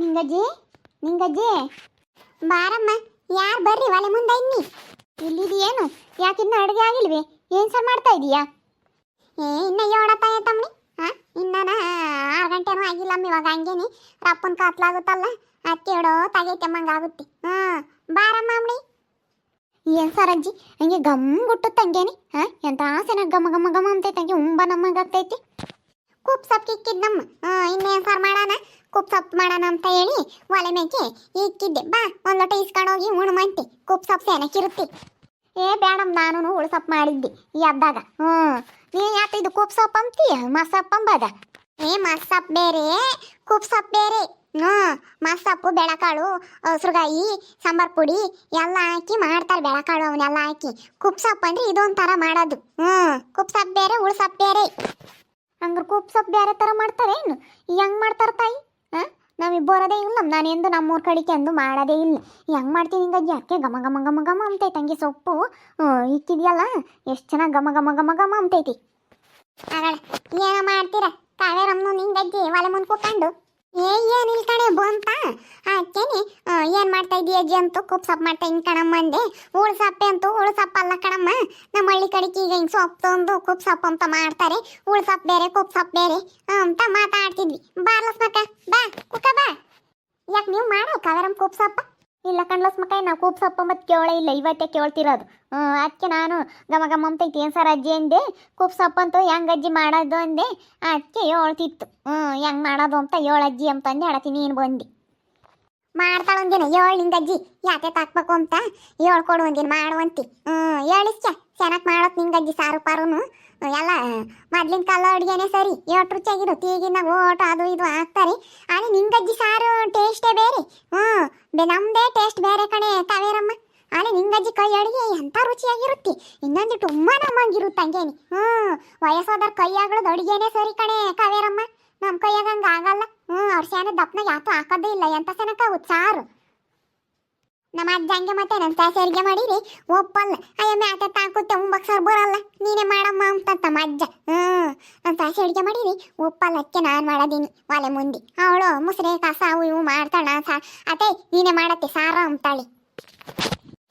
ನಿಂಗಜ್ಜಿ ನಿಂಗಜ್ಜಿ. ಬಾರಮ್ಮ, ಯಾರು ಬರ್ರಿ ಒಲೆ ಮುಂದೆ ಇನ್ನಿ? ಇಲ್ಲಿದೆಯೇನು ಯಾಕಿನ್ನ ಅಡುಗೆ ಆಗಿಲ್ವೇ? ಏನು ಸರ್ ಮಾಡ್ತಾ ಇದೀಯಾ? ಏ, ಇನ್ನ ಏಳತ್ತಾಯ ತಮ್ಮನಿ? ಹಾ ಇನ್ನನ ಆರು ಗಂಟೆನೂ ಆಗಿಲ್ಲಮ್ಮ ಇವಾಗ ಹಂಗೇನಿ. ರಪ್ಪನ ಕಾತ್ಲಾಗುತ್ತಲ್ಲ ಅತ್ತೆ ಹೇಳೋ ತಗೈತೆ ಆಗುತ್ತೆ. ಹಾ, ಬಾರಮ್ಮ ಅಮ್ಮಿ ಏನ್ ಸರ್ ಅಜ್ಜಿ ಹಂಗೆ ಗಮ್ ಗುಟ್ಟುತ್ತಂಗೇನಿ? ಹಾ ಎಂತ ಆಸೆನ ಗಮ ಗಮ ಗಮ ಅಂತೈತೆ, ಹಂಗೆ ಉಂಬ ನಮ್ಮಗಾಗ್ತೈತಿ ಕುಪ್ ಸೊಪ್ಪು ಇಕ್ಕಿದ್ ನಮ್ಮ ಇನ್ನೇನ್ ಸಾರ್ ಮಾಡೋಣ ಕೂಪ್ ಸೊಪ್ಪು ಮಾಡೋಣ ಅಂತ ಹೇಳಿ ಒಲೆ ಮೇಕೆ ಇಕ್ಕಿದ್ದೆ. ಬಾ, ಒಂದ್ ಲೋಟ ಇಸ್ಕೊಂಡು ಹೋಗಿ ಉಣ್ಣು ಮಂತಿ ಕೂಪ್ ಸೊಪ್ಪು ಸೇನಕ್ಕಿರುತ್ತಿ ಏ ಬೇಡಮ್ಮ ನಾನು ಹುಳು ಸೊಪ್ಪು ಮಾಡಿದ್ದೆ ಈ ಹಬ್ಬದಾಗ. ಹ್ಞೂ. ನೀ ಯಾಕೆ ಇದು ಕೂಪ್ ಸೊಪ್ಪು ಅಂತಿ ಮಸಪ್ಪ ಅಂಬದ? ಏ ಮಸಪ್ ಬೇರೆ, ಕೂಪ್ ಸೊಪ್ಪು ಬೇರೆ. ಹ್ಞೂ. ಮಸಪ್ಪು ಬೆಳಕಾಳು ಹಸ್ರುಗಾಯಿ ಸಾಂಬಾರ್ ಪುಡಿ ಎಲ್ಲ ಹಾಕಿ ಮಾಡ್ತಾರೆ ಬೆಳಕಾಳು ಅವನ್ನೆಲ್ಲ ಹಾಕಿ. ಕುಪ್ ಅಂದರೆ ಇದೊಂಥರ ಮಾಡೋದು. ಹ್ಞೂ. ಕುಪ್ ಸೊಪ್ಪು ಬೇರೆ ಉಳು ಸೊಪ್ಪು ಬೇರೆ. ಹಂಗಾರೆ ಕೂಪ್ ಸೊಪ್ಪು ಬೇರೆ ಥರ ಮಾಡ್ತಾರೆ ಏನು? ಹೆಂಗ್ ಮಾಡ್ತಾರ ತಾಯಿ ಹಾಂ ನಾವು ಇಲ್ಲ ನಾನೆಂದು ನಮ್ಮೂರ ಕಡೆಗೆ ಎಂದು ಮಾಡೋದೇ ಇಲ್ಲ. ಹೆಂಗೆ ಮಾಡ್ತೀನಿ ಹಿಂಗಜ್ಜಿ ಯಾಕೆ? ಘಮ ಘಮ ಘಮ ಘಮ ತಂಗಿ ಸೊಪ್ಪು. ಇಕ್ಕಿದೆಯಲ್ಲ ಎಷ್ಟು ಚೆನ್ನಾಗಿ ಘಮ ಘಮ ಘಮ ಘಮ ಅಂತೈತಿ ಆಗಳ ಏನ ಮಾಡ್ತೀರ? ಕಾವೇರಮ್ಮನು ನಿಂಗಜ್ಜಿ, ಒಲೆ ಮುಂದೆ ಕೂತ್ಕೊಂಡು. ಏ ಇಲ್ಲಿ ಕಡೆ ಬಂತ ಹಾಕೇನಿ ಏನು ಮಾಡ್ತಾ ಇದೀಯ ಅಜ್ಜಿ ಅಂತ ಕುಪ್ ಸೊಪ್ಪು ಮಾಡ್ತಾ ಇನ್ ಕಣಮ್ಮ ಅಂದೆ. ಹೋಳ್ ಸಪ್ಪೆ ಅಂತೂ ಹೋಳ್ ಸೊಪ್ಪು ಅಲ್ಲ ಕಣಮ್ಮ. ನಮ್ಮ ಹಳ್ಳಿ ಕಡೆಗೆ ಈಗ ಹಿಂಗೆ ಸೊಪ್ಪು ತಂದು ಕುಪ್ ಸೊಪ್ಪು ಅಂತ ಮಾಡ್ತಾರೆ. ಹೋಳ್ ಸೊಪ್ಪು ಬೇರೆ, ಕುಪ್ ಸೊಪ್ಪು ಬೇರೆ ಅಂತ ಮಾತಾಡ್ತಿದ್ವಿ. ಬಾರ್ಲಸ್ ಮಕ್ಕ ಬಾ, ಕುಕ್ಕ ಬಾ. ಯಾಕೆ ನೀವು ಮಾಡೋ ಕಾವೇರಮ್ಮ ಕುಪ್ ಸೊಪ್ಪ? ಇಲ್ಲ ಕಣ್ಲಸ್ ಮಕ್ಕ ನಾವು ಕೂಪ್ ಸೊಪ್ಪು ಮತ್ತೆ ಕೇಳೇ ಇಲ್ಲ ಇವತ್ತೇ ಕೇಳ್ತಿರೋದು ಅದಕ್ಕೆ ನಾನು ಗಮ ಗಮ ಅಂತೈತಿ ಏನು ಸರ್ ಅಜ್ಜಿ ಅಂದೆ? ಕೂಪ್ ಅಂತ ಹೆಂಗೆ ಹೆಂಗ್ ಅಜ್ಜಿ ಮಾಡೋದು ಅಂದೆ? ಅದಕ್ಕೆ ಹೇಳ್ತಿತ್ತು ಹ್ಞೂ ಹೆಂಗೆ ಮಾಡೋದು ಅಂತ ಏಳು ಅಜ್ಜಿ ಅಂತಂದು ಹೇಳತ್ತೀನಿ ನೀನು ಬಂದು. ಮಾಡ್ತಾಳ ಒಂದಿನ, ಏಳು ನಿಂಗಜ್ಜಿ ಯಾತೆ ತಾಕ್ಬೇಕು ಅಂತ? ಹೇಳ್ಕೊಡು ಒಂದಿನ ಮಾಡುವಂತಿ ಹ್ಞೂ ಹೇಳಿಸ್ಕ ಚೆನ್ನಾಗಿ ಮಾಡೋತ್ ನಿಂಗಜ್ಜಿ ಸಾರು ಪಾರುನು? ಎಲ್ಲ, ಮೊದ್ಲಿನ ಕಾಲ ಅಡುಗೆನೆ ಸರಿ. ಎಷ್ಟು ರುಚಿಯಾಗಿರು, ತೀಗಿನ ಓಟು ಅದು ಇದು ಹಾಕ್ತಾರೆ ಆದರೆ ನಿಂಗಜ್ಜಿ ಸಾರು ಟೇಸ್ಟೇ ಬೇರೆ. ಹ್ಞೂ ಬೆ ನಮ್ಮದೇ ಟೇಸ್ಟ್ ಬೇರೆ ಕಣೆ ಕಾವೇರಮ್ಮ ಆದರೆ ನಿಂಗಜ್ಜಿ ಕೈ ಅಡುಗೆ ಎಂಥ ರುಚಿಯಾಗಿರುತ್ತೆ? ಇನ್ನೊಂದು ತುಂಬ ನಮ್ಮಂಗಿರುತ್ತೆ ಹಂಗೇನಿ. ಹ್ಞೂ ವಯಸ್ಸಾದವ್ರ ಆಗಳದ ಅಡುಗೆನೇ ಸರಿ ಕಣೆ ಕಾವೇರಮ್ಮ ನಮ್ಮ ಕೈಯಾಗ ಆಗಲ್ಲ. ಹ್ಞೂ ಅವ್ರ ಶಾನೆ ದಪ್ಪನ ಯಾತು ಹಾಕೋದೇ ಇಲ್ಲ. ಎಂತ ಸನಕ ಸಾರು ನಮ್ಮ ಅಜ್ಜಂಗೆ ಮತ್ತೆ ನನ್ನ ತಾಸೆ ಅಡುಗೆ ಮಾಡಿರಿ. ಒಪ್ಪಲ್ಲ. ಅಯ್ಯ, ಮ್ಯಾತ ತಾಕುತ್ತೆ ಉಂಬಕ್ಸರ್ ಬರಲ್ಲ. ನೀನೇ ಮಾಡಮ್ಮ ಅಂತ ತಮ್ಮ ಅಜ್ಜ. ಹ್ಞೂ ನನ್ನ ತಾಸೆ ಅಡುಗೆ ಮಾಡಿರಿ. ಒಪ್ಪಲ್ಲ, ಅದಕ್ಕೆ ನಾನು ಮಾಡೋದೀನಿ. ಒಲೆ ಮುಂದೆ. ಅವಳು ಮುಸ್ರೆ ಕಸ, ಅವು ಇವು ಮಾಡ್ತಾಳ ಸಾ ಅತ್ತೆ, ನೀನೇ ಮಾಡತ್ತೆ ಸಾರ ಅಂತಾಳಿ.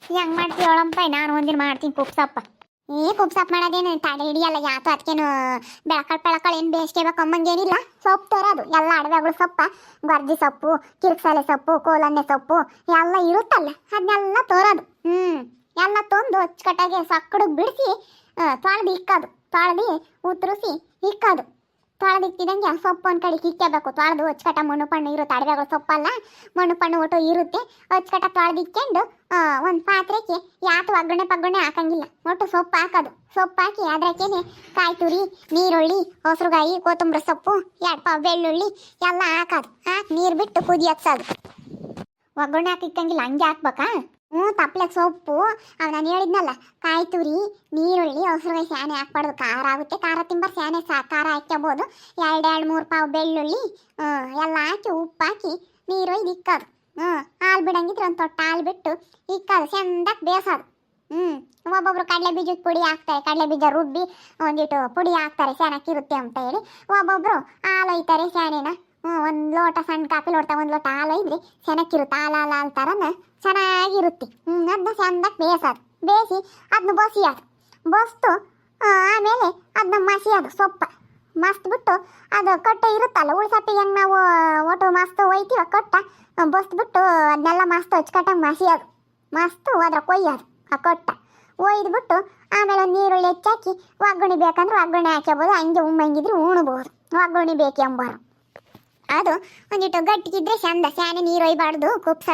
ಹೆಂಗ್ ಮಾಡ್ತೀವಳಂಪ ನಾನು ಒಂದಿನ ಮಾಡ್ತೀನಿ, ಕುಪ್ಸಪ್ಪ. ಏ ಸಾಪ್ ಮಾಡೋದೇನು? ತಡೆ ಹಿಡಿಯಲ್ಲ, ಯಾತು ಅದಕ್ಕೇನು ಬೆಳಕಳ್ ಬೆಳಕಳ್ ಏನು ಬೇಯಿಸ್ಕೋಬೇಕು ಅಮ್ಮಂಗೇನಿಲ್ಲ. ಸೊಪ್ಪು ತರೋದು, ಎಲ್ಲ ಅಡವೆಗಳು ಸೊಪ್ಪ. ಗೊರ್ಜಿ ಸೊಪ್ಪು, ಕಿರ್ಕ್ಸಾಲೆ ಸೊಪ್ಪು, ಕೋಲನ್ನೆ ಸೊಪ್ಪು, ಎಲ್ಲ ಇರುತ್ತಲ್ಲ ಅದನ್ನೆಲ್ಲ ತೋರೋದು. ಹ್ಞೂ ಎಲ್ಲ ತೊಂದು ಅಚ್ಚುಕಟ್ಟಾಗಿ ಸಕ್ಕಡಿಗೆ ಬಿಡಿಸಿ ತೊಳೆದು ಇಕ್ಕೋದು. ತೊಳೆದು ಉತ್ತರಿಸಿ ಇಕ್ಕೋದು. ತೊಳೆದು ಇಕ್ಕಿದಂಗೆ ಸೊಪ್ಪು ಒಂದು ಕಡೆ ಕಿಕ್ಕಬೇಕು ತೊಳೆದು ಅಚ್ಚುಕಟ್ಟ ಮಣ್ಣು ಪಣ್ಣು ಇರುತ್ತೆ, ಅಡವೆಗಳು ಸೊಪ್ಪಲ್ಲ. ಮಣ್ಣು ಪಣ್ಣು ಒಟ್ಟು ಇರುತ್ತೆ. ಅಚ್ಚುಕಟ್ಟ ತೊಳೆದು ಇಕ್ಕೊಂಡು ಒಂದು ಪಾತ್ರೆಗೆ ಯಾತು ಒಗ್ಗರಣೆ ಪಗ್ಗರಣೆ ಹಾಕಂಗಿಲ್ಲ. ಒಟ್ಟು ಸೊಪ್ಪು ಹಾಕೋದು. ಸೊಪ್ಪು ಹಾಕಿ ಅದಕ್ಕೇನೆ ಕಾಯಿ ತುರಿ, ನೀರುಳ್ಳಿ, ಹೊಸರುಗಾಯಿ, ಕೊತ್ತಂಬರಿ ಸೊಪ್ಪು, ಎರಡು ಪಾವು ಬೆಳ್ಳುಳ್ಳಿ ಎಲ್ಲ ಹಾಕೋದು. ಹಾಕಿ ನೀರು ಬಿಟ್ಟು ಕುದಿ ಹಚ್ಚೋದು ಒಗ್ಗರಣೆ ಹಾಕಿಕ್ಕಂಗಿಲ್ಲ ಹಂಗೆ ಹಾಕ್ಬೇಕಾ? ಹ್ಞೂ ತಪ್ಪಲೆ ಸೊಪ್ಪು. ಅವ್ ನಾನು ಹೇಳಿದ್ನಲ್ಲ, ಕಾಯಿ ತುರಿ, ನೀರುಳ್ಳಿ ಹೊಸರುಗಾಯಿ ಸ್ಯಾನೆ ಹಾಕ್ಬಾರ್ದು. ಖಾರ ಆಗುತ್ತೆ. ಖಾರ ತಿಂಬರ್ ಸ್ಯಾನೆ ಸಾ ಖಾರ ಹಾಕ್ಕೋಬೋದು ಎರಡು ಎರಡು ಮೂರು ಪಾವು ಬೆಳ್ಳುಳ್ಳಿ, ಹ್ಞೂ, ಎಲ್ಲ ಹಾಕಿ ಉಪ್ಪು ಹಾಕಿ ನೀರು ಇದು ಇಕ್ಕೋದು. ಹ್ಞೂ, ಹಾಲು ಬಿಡಂಗಿದ್ರೆ ಒಂದು ತೊಟ್ಟ ಹಾಲು ಬಿಟ್ಟು ಇಕ್ಕೋದು. ಚೆಂದಕ್ಕೆ ಬೇಯಿಸೋದು ಹ್ಞೂ, ಒಬ್ಬೊಬ್ರು ಕಡಲೆ ಬೀಜದ ಪುಡಿ ಹಾಕ್ತಾರೆ. ಕಡಲೆ ಬೀಜ ರುಬ್ಬಿ, ಒಂದಿಟ್ಟು ಪುಡಿ ಹಾಕ್ತಾರೆ. ಚೆನ್ನಾಗಿರುತ್ತೆ ಅಂತ ಹೇಳಿ ಒಬ್ಬೊಬ್ರು ಹಾಲು ಒಯ್ತಾರೆ ಸ್ಯಾನೆನ. ಒಂದು ಲೋಟ ಸಣ್ಣ ಕಾಫಿ ಲೋಟ ಒಂದು ಲೋಟ ಹಾಲು ಇದ್ರಿ ಚೆನ್ನಾಗಿರುತ್ತೆ ಹಾಲು ಹಾಲು ಹಾಲು ಥರನ ಚೆನ್ನಾಗಿರುತ್ತೆ ಅದನ್ನ ಚೆಂದಾಗಿ ಬೇಯಿಸೋದು. ಬೇಯಿಸಿ ಅದನ್ನ ಬಸಿಯೋದು. ಬಸ್ತು ಆಮೇಲೆ ಅದನ್ನ ಮಸಿಯೋದು ಸೊಪ್ಪ. ಮಸ್ತ್ ಬಿಟ್ಟು ಅದು ಕಟ್ಟೆ ಇರುತ್ತಲ್ಲ, ಉಳ್ಸಪ್ಪಿಗೆ ಹೆಂಗೆ ನಾವು ಒಟ್ಟು ಮಸ್ತ್ ಒಯ್ತೀವ ಕಟ್ಟ ಬಸ್ತ್ ಬಿಟ್ಟು ಅದನ್ನೆಲ್ಲ ಮಸ್ತ್ ಹಚ್ಕಟ್ಟಂಗೆ ಮಸಿಯೋದು. ಮಸ್ತ್ ಅದ್ರ ಕೊಯ್ಯೋದು, ಆ ಕೊಟ್ಟ. ಒಯ್ದು ಆಮೇಲೆ ಒಂದು ನೀರುಳ್ಳಿ ಹೆಚ್ಚಾಕಿ, ಒಗ್ಗರಣೆ ಬೇಕಂದ್ರೆ ಒಗ್ಗರಣೆ ಹಾಕ್ಯಬೋದು, ಹಂಗೆ ಉಮ್ಮಂಗಿದ್ರೆ ಉಣ್ಬೋದು. ಒಗ್ಗರಣೆ ಬೇಕು ಎಂಬಾರು. ಅದು ಒಂದಿಟ್ಟು ಗಟ್ಟಿಗಿದ್ರೆ ಚಂದ, ಸ್ಯಾನೆ ನೀರು ಒಯ್ಬಾರ್ದು ಕುಪ್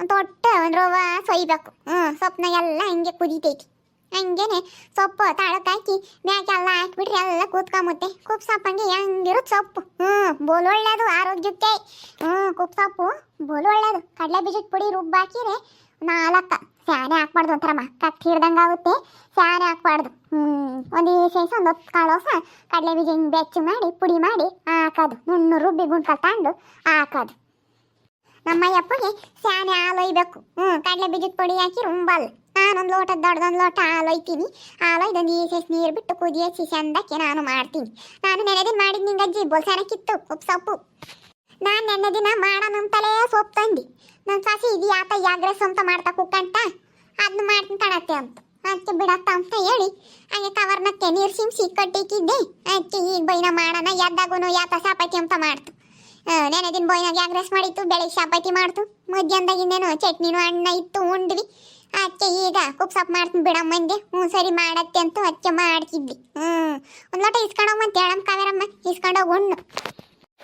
ಒಂದು ತೊಟ್ಟ, ಒಂದು ರವ ಸೊಯ್ಬೇಕು ಹ್ಞೂ ಸೊಪ್ಪನಾಗೆಲ್ಲ ಹಿಂಗೆ ಕುದಿತೈತಿ. ಹಂಗೇನೆ ಸೊಪ್ಪು ತಾಳಕ್ಕಾಕಿ ಮ್ಯಾಕೆಲ್ಲ ಹಾಕ್ಬಿಟ್ರೆ ಎಲ್ಲ ಕೂತ್ಕೊಂಬುತ್ತೆ. ಕುಪ್ ಸೊಪ್ಪಂಗೆ ಹೆಂಗಿರುತ್ತೆ ಸೊಪ್ಪು. ಹ್ಞೂ ಬೋಲ್ ಒಳ್ಳೇದು, ಆರೋಗ್ಯಕ್ಕೆ. ಹ್ಞೂ ಕುಪ್ ಸೊಪ್ಪು ಬೋಲ್ ಒಳ್ಳೇದು. ಕಡಲೆ ಬೀಜದ ಪುಡಿ ರುಬ್ಬಾಕಿರೆ ನಾಲ್ಕ ಸ್ಯಾನೆ ಹಾಕ್ಬಾರ್ದು ಒಂಥರಮ್ಮ ಮಕ್ಕಕ್ಕೆ ಹಿಡ್ದಂಗೆ ಆಗುತ್ತೆ. ಸ್ಯಾನೆ ಹಾಕ್ಬಾರ್ದು. ಹ್ಞೂ ಒಂದು ಸೈಸ್ ಒಂದು ಹೊತ್ತು ಕಾಳೋಸ ಕಡಲೆ ಬೀಜ ಹಿಂಗೆ ಬೆಚ್ಚ ಮಾಡಿ, ಪುಡಿ ಮಾಡಿ ಹಾಕೋದು. ನುಣ್ಣು ರುಬ್ಬಿ ಗುಂಡ್ಕಲ್ ತಗೊಂಡು ಹಾಕೋದು. ನಮ್ಮ ಅಪ್ಪಗೆ ಸ್ಯಾನೆ ಹಾಲು ಒಯ್ಬೇಕು ಹ್ಞೂ ಕಡಲೆ ಬೀಜದ ಪುಡಿ ಹಾಕಿ ರುಂಬಲ್. ನಾನೊಂದು ಲೋಟ ದೊಡ್ಡದೊಂದು ಲೋಟ ಹಾಲು ಒಯ್ತೀನಿ ಹಾಲು ಒಯ್ದೊಂದು ಈ ಸೈಸ್ ನೀರು ಬಿಟ್ಟು ಕುದಿಯ ಚಂದಕ್ಕೆ ನಾನು ಮಾಡ್ತೀನಿ. ನಾನು ನೆನೆದಿನ ಮಾಡಿದ ನಿಂಗೆ ಅಜ್ಜಿ ಉಪ್ಪು ಸೊಪ್ಪು. ನಾನು ನೆನ್ನೆ ದಿನ ಮಾಡೋಣ ಅಂತಲೇ ಸೊಪ್ಪು ತಂದು. ನನ್ನ ಸಾಸಿ ಇದು ಯಾತ ಯಾಗ್ರೆ ಅಂತ ಮಾಡ್ತಾ ಕುಕ್ಕಂತ ಅದನ್ನ ಮಾಡ್ತೀನಿ ತಡತ್ತೆ ಅಂತ. ಅದಕ್ಕೆ ಬಿಡತ್ತ ಅಂತ ಹೇಳಿ ಹಂಗೆ ಕವರ್ನಕ್ಕೆ ನೀರು ಸಿಮ್ಸಿ ಕಟ್ಟಿಕ್ಕಿದ್ದೆ. ಅದಕ್ಕೆ ಈಗ ಬೈನ ಮಾಡೋಣ ಎದ್ದಾಗೂ ಯಾತ ಸಾಪಾತಿ ಅಂತ ಮಾಡ್ತು. ನೆನೆ ದಿನ ಬೋಯ್ನಾಗ ಯಾಗ್ರೆಸ್ ಮಾಡಿತ್ತು ಬೆಳಿಗ್ಗೆ ಶಾಪಾತಿ ಮಾಡ್ತು. ಮಧ್ಯಾಹ್ನದಾಗ ಇನ್ನೇನು ಚಟ್ನಿನೂ ಅನ್ನ ಇತ್ತು, ಉಂಡ್ವಿ. ಅದಕ್ಕೆ ಈಗ ಕುಪ್ಸಪ್ ಮಾಡ್ತೀನಿ ಬಿಡಮ್ಮಂದೆ ಹ್ಞೂ ಸರಿ ಮಾಡತ್ತೆ ಅಂತ ಅದಕ್ಕೆ ಮಾಡ್ತಿದ್ವಿ. ಹ್ಞೂ. ಒಂದು ಲೋಟ ಅಂತ ಹೇಳಮ್ಮ ಕಾವೇರಮ್ಮ. ಇಸ್ಕೊಂಡೋಗಿ ಉಣ್ಣು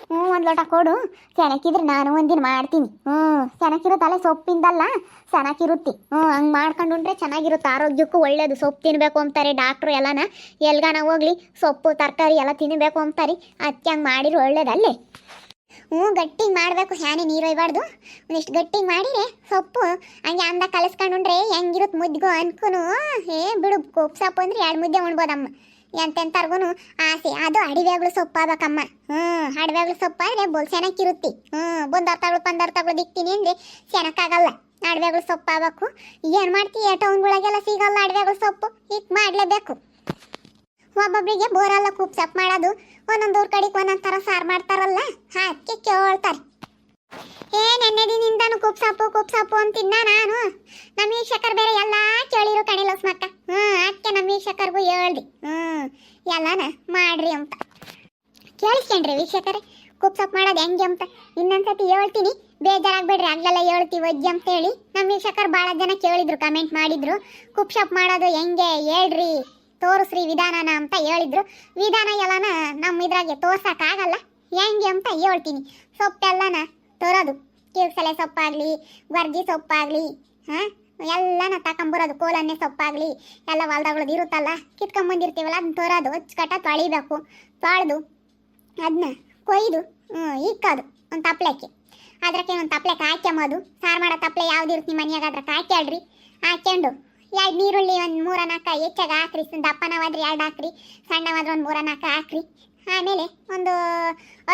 ಹ್ಞೂ, ಒಂದು ಲೋಟ ಕೊಡು. ಸೆಣಕಿದ್ರೆ ನಾನು ಒಂದಿನ ಮಾಡ್ತೀನಿ. ಹ್ಞೂ ಸೆಣಕಿರುತ್ತಲ್ಲ ಸೊಪ್ಪಿಂದಲ್ಲ ಚೆನ್ನಾಗಿರುತ್ತೆ ಹ್ಞೂ, ಹಂಗೆ ಮಾಡ್ಕೊಂಡು ಉಂಡ್ರೆ ಚೆನ್ನಾಗಿರುತ್ತೆ. ಆರೋಗ್ಯಕ್ಕೂ ಒಳ್ಳೇದು. ಸೊಪ್ಪು ತಿನ್ನಬೇಕು ಅಂತಾರೆ ಡಾಕ್ಟ್ರು ಎಲ್ಲನ. ಎಲ್ಗಾನ ಹೋಗ್ಲಿ, ಸೊಪ್ಪು, ತರಕಾರಿ ಎಲ್ಲ ತಿನ್ನಬೇಕು ಅಂತಾರೆ. ಅದಕ್ಕೆ ಹಂಗೆ ಮಾಡಿರು ಒಳ್ಳೇದಲ್ಲೇ? ಹ್ಞೂ, ಗಟ್ಟಿಗೆ ಮಾಡಬೇಕು ಹ್ಯಾನೆ ನೀರು ಒಯ್ಬಾರ್ದು. ಒಂದಿಷ್ಟು ಗಟ್ಟಿಗೆ ಮಾಡಿರೆ ಸೊಪ್ಪು ಹಂಗೆ ಅಂದ ಕಲಸ್ಕೊಂಡುಂಡ್ರೆ ಹೆಂಗಿರುತ್ತೆ ಮುದ್ಗೋ ಅನ್ಕೊನು. ಏ, ಬಿಡು ಸೊಪ್ಪು ಅಂದ್ರೆ ಎರಡು ಮುದ್ದೆ ಉಣ್ಬೋದಮ್ಮ. ಎಂತೆಂತರ್ಗು ಆಸೆ. ಅದು ಅಡಿವೆಗಳು ಸೊಪ್ಪು ಆಗ್ಬೇಕಮ್ಮ ಹ್ಞೂ ಅಡಿವೆಗಳು ಸೊಪ್ಪಾದ್ರೆ ಬೋಲ್ ಚೆನ್ನಾಗಿರುತ್ತೆ ಹ್ಞೂ ಬಂದರ್ ತಗೊಳು ಪಂದರ್ ತಗೊಳು ದಿಕ್ತೀನಿ ಅಂದರೆ ಚೆನ್ನಾಗಾಗಲ್ಲ ಅಡವೆಗಳು ಸೊಪ್ಪು ಆಗ್ಬೇಕು ಏನು ಮಾಡ್ತೀಯ ಟೌನ್ಗಳಿಗೆಲ್ಲ ಸಿಗಲ್ಲ ಅಡವೆಗಳು ಸೊಪ್ಪು. ಈಗ ಮಾಡಲೇಬೇಕು. ಒಬ್ಬೊಬ್ಬರಿಗೆ ಬೋರಲ್ಲ ಕೂಪ್ ಸೊಪ್ಪು ಮಾಡೋದು. ಒಂದೊಂದು ಊರ್ ಕಡೆಗೆ ಒಂದೊಂದು ಥರ ಸಾರು ಮಾಡ್ತಾರಲ್ಲ ಅದಕ್ಕೆ ಕೇಳ್ತಾರೆ. ಏ ನೆನ್ನೆ ದಿನಿಂದನು ಕೂಪ್ ಸೊಪ್ಪು ಕೂಪ್ ಸೊಪ್ಪು ಅಂತಿದ್ದ ನಾನು. ನಮ್ಮ ವೀಕ್ಷಕರು ಬೇರೆ ಎಲ್ಲ ಕೇಳಿರು ಕಣಿಲೋಸ್ ಮಕ್ಕ ಹ್ಞೂ ಅದಕ್ಕೆ ನಮ್ಮ ವೀಕ್ಷಕರಿಗೂ ಹೇಳ್ದಿ. ಹ್ಞೂ ಎಲ್ಲಾನ ಮಾಡ್ರಿ ಅಂತ. ಕೇಳಿಸ್ಕೊಂಡ್ರಿ ವೀಕ್ಷಕರೇ ಕುಪ್ಸಪ್ ಮಾಡೋದು ಹೆಂಗೆ ಅಂತ. ಇನ್ನೊಂದ್ಸತಿ ಹೇಳ್ತೀನಿ, ಬೇಜಾರಾಗ್ಬೇಡ್ರಿ ಆಗ್ಲೆಲ್ಲ ಹೇಳ್ತೀವಿ ಅಜ್ಜಿ ಅಂತ ಹೇಳಿ ನಮ್ಮ ವೀಕ್ಷಕರು ಭಾಳ ಜನ ಕೇಳಿದ್ರು ಕಮೆಂಟ್ ಮಾಡಿದ್ರು. ಕುಪ್ಸಪ್ ಮಾಡೋದು ಹೆಂಗೆ ಹೇಳ್ರಿ, ತೋರಿಸ್ರಿ ವಿಧಾನನ ಅಂತ ಹೇಳಿದ್ರು. ವಿಧಾನ ಎಲ್ಲನ ನಮ್ಮ ಇದ್ರಾಗೆ ತೋರ್ಸೋಕ್ಕಾಗಲ್ಲ, ಹೆಂಗೆ ಅಂತ ಹೇಳ್ತೀನಿ. ಸೊಪ್ಪೆಲ್ಲನ ತರೋದು ಕಿವ್ಸಲೆ ಸೊಪ್ಪಾಗಲಿ, ವರ್ಜಿ ಸೊಪ್ಪಾಗಲಿ, ಹಾಂ? ಎಲ್ಲನ ತಕೊಂಬರೋದು, ಕೋಲನ್ನೇ ಸೊಪ್ಪಾಗಲಿ, ಎಲ್ಲ ಹೊಲ್ದಾಗಳದ್ದು ಇರುತ್ತಲ್ಲ? ಕಿತ್ಕೊಂಬಂದಿರ್ತೀವಲ್ಲ ಅದನ್ನ ತೊರೋದು ಅಚ್ಚುಕಟ್ಟ ತೊಳಿಬೇಕು. ತೊಳೆದು ಅದನ್ನ ಕೊಯ್ದು ಇಕ್ಕೋದು, ಒಂದು ತಪ್ಲೆಕ್ಕೆ. ಅದಕ್ಕೆ ಒಂದು ತಪ್ಲೆಗೆ ಹಾಕ್ಯಂಬೋದು ಸಾರು ಮಾಡೋ ತಪ್ಲೆ ಯಾವ್ದು ಇರುತ್ತೆ ನಿಮ್ಮ ಮನೆಯಾಗ, ಅದ್ರಕ್ಕೆ ಹಾಕ್ಯಾಳ್ರಿ. ಹಾಕ್ಯಂಡು ಎರಡು ನೀರುಳ್ಳಿ ಒಂದು ಮೂರ ನಾಲ್ಕು ಹೆಚ್ಚಾಗ ಹಾಕ್ರಿ. ದಪ್ಪನವಾದ್ರೆ ಎರಡು ಹಾಕ್ರಿ. ಸಣ್ಣವಾದ್ರೆ ಒಂದು ಮೂರ ನಾಲ್ಕು ಹಾಕ್ರಿ. ಆಮೇಲೆ ಒಂದು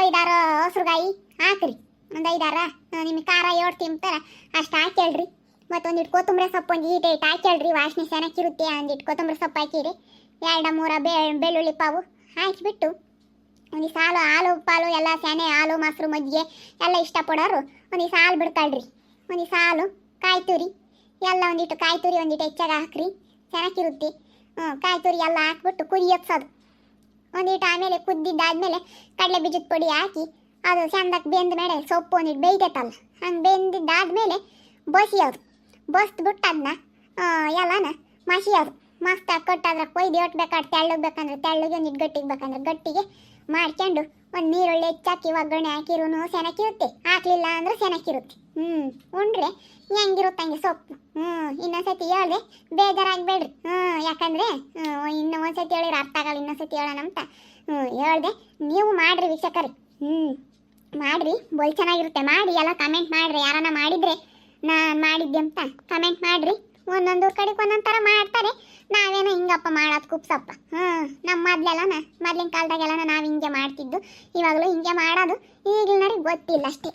ಐದಾರು ಹಸ್ರುಗಾಯಿ ಹಾಕ್ರಿ. ಒಂದು ಐದಾರ ನಿಮಗೆ ಖಾರ, ಏಳು ತಿಂತಾರ ಅಷ್ಟು ಹಾಕ್ಯಾಳ್ರಿ. ಮತ್ತು ಇಟ್ಟು ಕೊತ್ತಂಬರಿ ಸೊಪ್ಪು, ಒಂದು ಈಟ ಇಟ್ಟು ಹಾಕ್ಯಾಳ್ರಿ ವಾಸನೆ ಚೆನ್ನಾಗಿರುತ್ತೆ ಇಟ್ಕೋ ಕೊತ್ತಂಬರಿ ಸೊಪ್ಪು ಹಾಕಿರಿ. ಎರಡು ಮೂರ ಬೆ, ಬೆಳ್ಳುಳ್ಳಿ ಪಾವು ಹಾಕಿಬಿಟ್ಟು, ಒಂದು ಸಾಲು ಹಾಲು, ಪಾಲು, ಎಲ್ಲ ಸೆನೆ ಹಾಲು, ಮೊಸರು, ಮಜ್ಜಿಗೆ ಎಲ್ಲ ಇಷ್ಟಪಡೋರು ಒಂದು ಸಾಲು ಬಿಡ್ತಾಳ್ರಿ ಒಂದು ಸಾಲು ಕಾಯಿ ತುರಿ ಎಲ್ಲ ಒಂದಿಟ್ಟು ಕಾಯಿ ತುರಿ ಒಂದಿಟ್ಟು ಹೆಚ್ಚಾಗಿ ಹಾಕ್ರಿ. ಚೆನ್ನಾಗಿರುತ್ತೆ ಹ್ಞೂ ಕಾಯಿ ತುರಿ ಎಲ್ಲ ಹಾಕ್ಬಿಟ್ಟು ಕುದಿ ಎಪ್ಸೋದು ಒಂದಿಟ್ಟು ಆಮೇಲೆ ಕುದ್ದಿದ್ದಾದ್ಮೇಲೆ ಕಡಲೆ ಬೀಜದ ಪುಡಿ ಹಾಕಿ, ಅದು ಚಂದಕ್ಕೆ ಬೆಂದ ಮೇಲೆ ಸೊಪ್ಪು ಒಂದಿಟ್ಟು ಬೇಯ್ತೈತಲ್ಲ, ಹಂಗೆ ಬೆಂದಿದ್ದಾದ್ಮೇಲೆ ಬಸಿಯೋದು. ಬಸ್ದ್ಬಿಟ್ಟು ಅದನ್ನ ಎಲ್ಲನ? ಮಸಿಯೋದು ಮಸ್ತ್ ಕೊಟ್ಟಾದ್ರೆ ಕೊಯ್ದು ಹೊಟ್ಬೇಕಾದ್ರೆ ಬೇಕಾದ್ರೆ ತೆಳ್ಳಗೆ ಬೇಕಂದ್ರೆ ತೆಳ್ಳಗೆ ಒಂದಿಟ್ಟು ಗಟ್ಟಿಗೆ ಬೇಕಂದ್ರೆ ಗಟ್ಟಿಗೆ ಮಾಡ್ಕೊಂಡು ಒಂದು ನೀರುಳ್ಳಿ ಹೆಚ್ಚಾಕಿ, ಒಗ್ಗರಣೆ ಹಾಕಿರೂ ಸೆನಕಿರುತ್ತೆ ಹಾಕ್ಲಿಲ್ಲ ಅಂದ್ರೆ ಸೆನಕಿರುತ್ತೆ ಹ್ಞೂ ಉಂಡ್ರೆ ಹೆಂಗಿರುತ್ತೆ ಹಂಗೆ ಸೊಪ್ಪು. ಹ್ಞೂ ಇನ್ನೊಂದ್ಸತಿ ಹೇಳಿದೆ, ಬೇಜಾರಾಗಬೇಡ್ರಿ. ಹ್ಞೂ ಯಾಕಂದರೆ ಇನ್ನು ಒಂದ್ಸತಿ ಹೇಳಿದ್ರೆ ಅರ್ಥ ಆಗಲ್ಲ ಇನ್ನೊಂದ್ಸತಿ ಹೇಳೋಣ ಅಂತ. ಹ್ಞೂ ಹೇಳ್ದೆ, ನೀವು ಮಾಡಿರಿ ವೀಕ್ಷಕರಿ. ಹ್ಞೂ ಮಾಡಿರಿ ಬೋಲ್ ಚೆನ್ನಾಗಿರುತ್ತೆ. ಮಾಡಿ, ಎಲ್ಲ ಕಮೆಂಟ್ ಮಾಡಿರಿ. ಯಾರನ್ನ ಮಾಡಿದ್ರೆ ನಾನು ಮಾಡಿದ್ದೆ ಅಂತ. ಕಮೆಂಟ್ ಮಾಡಿರಿ. ಒಂದೊಂದು ಕಡೆಗೆ ಒಂದೊಂದು ಥರ ಮಾಡ್ತಾರೆ. ನಾವೇನೋ ಹಿಂಗಪ್ಪ ಮಾಡೋದು ಕುಪ್ಸಪ್ಪ. ಹ್ಞೂ ನಮ್ಮ ಮೊದಲೆಲ್ಲನ, ಮೊದ್ಲಿನ ಕಾಲದಾಗೆಲ್ಲನ ನಾವು ಹಿಂಗೆ ಮಾಡ್ತಿದ್ದು. ಇವಾಗಲೂ ಹಿಂಗೆ ಮಾಡೋದು. ಈಗಿನವ್ರಿಗೆ ಗೊತ್ತಿಲ್ಲ ಅಷ್ಟೇ.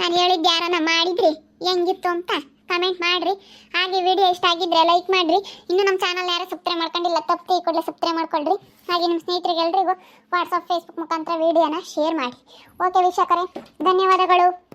ನಾನು ಹೇಳಿದ್ದು ಯಾರನ್ನ ಮಾಡಿದ್ರಿ, ಹೆಂಗಿತ್ತು ಅಂತ ಕಮೆಂಟ್ ಮಾಡಿರಿ. ಹಾಗೆ ವಿಡಿಯೋ ಇಷ್ಟ ಆಗಿದ್ರೆ ಲೈಕ್ ಮಾಡಿರಿ. ಇನ್ನು ನಮ್ಮ ಚಾನಲ್ ಯಾರು ಸಬ್ಸ್ಕ್ರೈಬ್ ಮಾಡ್ಕೊಂಡಿಲ್ಲ, ತಪ್ಪು ಕೂಡಲೇ ಸಬ್ಸ್ಕ್ರೈಬ್ ಮಾಡ್ಕೊಳ್ರಿ. ಹಾಗೆ ನಿಮ್ಮ ಸ್ನೇಹಿತರಿಗೆ ಎಲ್ರಿಗೂ ವಾಟ್ಸಪ್ ಫೇಸ್ಬುಕ್ ಮುಖಾಂತರ ವಿಡಿಯೋನ ಶೇರ್ ಮಾಡಿ ಓಕೆ ವೀಕ್ಷಕರೇ, ಧನ್ಯವಾದಗಳು.